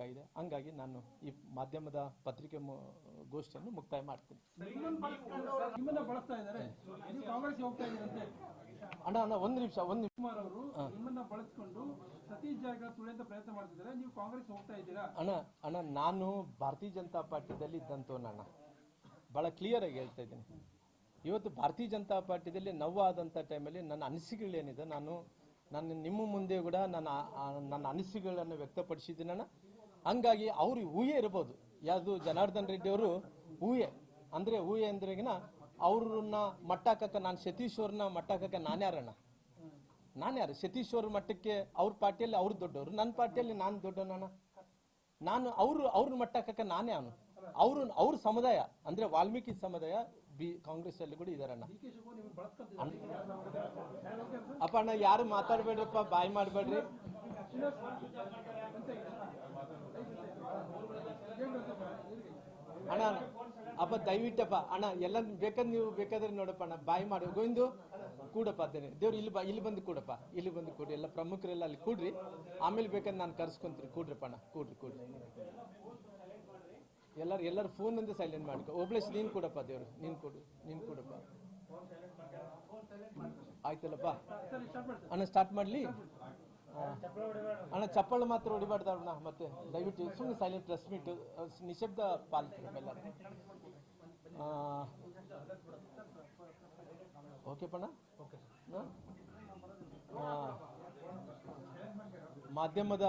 ಮಾಡಬೇಕಾಗಿದೆ ಹಂಗಾಗಿ ನಾನು ಈ ಮಾಧ್ಯಮದ ಪತ್ರಿಕೆ ಗೋಷ್ಠಿಯನ್ನು ಮುಕ್ತಾಯ ಮಾಡ್ತೀನಿ. ಅಣ್ಣ ಅಣ್ಣ ಒಂದು ನಿಮಿಷ ಒಂದು ಅಣ್ಣ ಅಣ್ಣ ನಾನು ಭಾರತೀಯ ಜನತಾ ಪಾರ್ಟಿದಲ್ಲಿ ಇದ್ದಂಥವನಣ್ಣ ಭಾಳ ಕ್ಲಿಯರ್ ಆಗಿ ಹೇಳ್ತಾ ಇದ್ದೀನಿ. ಇವತ್ತು ಭಾರತೀಯ ಜನತಾ ಪಾರ್ಟಿದಲ್ಲಿ ನೋವಾದಂಥ ಟೈಮಲ್ಲಿ ನನ್ನ ಅನಿಸಿಕೆಗಳೇನಿದೆ ನಾನು ನನ್ನ ನಿಮ್ಮ ಮುಂದೆ ಕೂಡ ನನ್ನ ನನ್ನ ಅನಿಸಿಕೆಗಳನ್ನು ವ್ಯಕ್ತಪಡಿಸಿದ್ದೀನಣ್ಣ ಹಂಗಾಗಿ ಅವ್ರು ಊಹೆ ಇರ್ಬೋದು. ಯಾವುದು ಜನಾರ್ದನ್ ರೆಡ್ಡಿ ಅವರು ಊಹೆ. ಅಂದರೆ ಊಹೆ ಅಂದ್ರೆಗಿನ ಅವ್ರನ್ನ ಮಟ್ಟಾಕಕ್ಕೆ ನಾನು ಸತೀಶ್ ಅವ್ರನ್ನ ಮಟ್ಟಾಕಕ್ಕೆ ನಾನ್ಯಾರಣ್ಣ ನಾನು ಯಾರು? ಸತೀಶ್ ಅವ್ರ ಮಟ್ಟಕ್ಕೆ ಅವ್ರ ಪಾರ್ಟಿಯಲ್ಲಿ ಅವ್ರು ದೊಡ್ಡವರು. ನನ್ನ ಪಾರ್ಟಿಯಲ್ಲಿ ನಾನು ದೊಡ್ಡವನಣ್ಣ. ನಾನು ಅವರು, ಅವ್ರ ಮಟ್ಟಕ್ಕೆ ನಾನೇ ಅವನು ಅವರು, ಅವ್ರ ಸಮುದಾಯ, ಅಂದ್ರೆ ವಾಲ್ಮೀಕಿ ಸಮುದಾಯ, ಬಿ ಕಾಂಗ್ರೆಸ್ ಅಲ್ಲಿ ಕೂಡ ಇದಾರಣ್ಣ. ಅಪ್ಪ ಅಣ್ಣ, ಯಾರು ಮಾತಾಡ್ಬೇಡ್ರಪ್ಪ, ಬಾಯ್ ಮಾಡ್ಬೇಡ್ರಿ. ಅಣ್ಣ, ಅಪ್ಪ, ದಯವಿಟ್ಟಪ್ಪ. ಅಣ್ಣ ಎಲ್ಲ ಬೇಕಾದ್ರೆ ನೀವು ಬೇಕಾದ್ರೆ ನೋಡಪ್ಪ ಅಣ್ಣ. ಬಾಯಿ ಮಾಡಿ. ಗೋವಿಂದು, ಕೂಡಪ್ಪ ಅದೇನೆ ದೇವ್ರು ಇಲ್ಲಿ ಬಾ, ಇಲ್ಲಿ ಬಂದು ಕೂಡಪ್ಪ. ಇಲ್ಲಿ ಬಂದು ಕೂಡ್ರಿ. ಎಲ್ಲ ಪ್ರಮುಖರೆಲ್ಲ ಅಲ್ಲಿ ಕೂಡ್ರಿ. ಆಮೇಲೆ ಬೇಕಾದ್ರೆ ನಾನು ಕರ್ಸ್ಕೊಂತೀನಿ ಕೂಡ್ರಪ್ಪ ಅಣ್ಣ. ಕೂಡ್ರಿ ಕೂಡ್ರಿ. ಎಲ್ಲರೂ ಎಲ್ಲರೂ ಫೋನ್ ಅಂದ್ರೆ ಸೈಲೆಂಟ್ ಮಾಡ್ಕೊ. ಒಬ್ಳೇಶ್ ನೀನು ಕೂಡಪ್ಪ ದೇವ್ರು. ನೀನು ಕೊಡು, ನೀನು ಕೊಡಪ್ಪ. ಆಯ್ತಲ್ಲಪ್ಪ? ಅಣ್ಣ ಸ್ಟಾರ್ಟ್ ಮಾಡಲಿ? ಅಣ್ಣ ಚಪ್ಪಳ ಮಾತ್ರ ಹೊಡಿಬಾರ್ದು ಮತ್ತೆ ದಯವಿಟ್ಟು ಸುಮ್ಮನೆ ಸೈಲೆಂಟ್ ಪ್ರೆಸ್ ಮೀಟ್ ನಿಶಬ್ದ ಪಾಲಿಸಿ ನಮ್ಮೆಲ್ಲ ಓಕೆ ಪಣ್ಣ? ಮಾಧ್ಯಮದ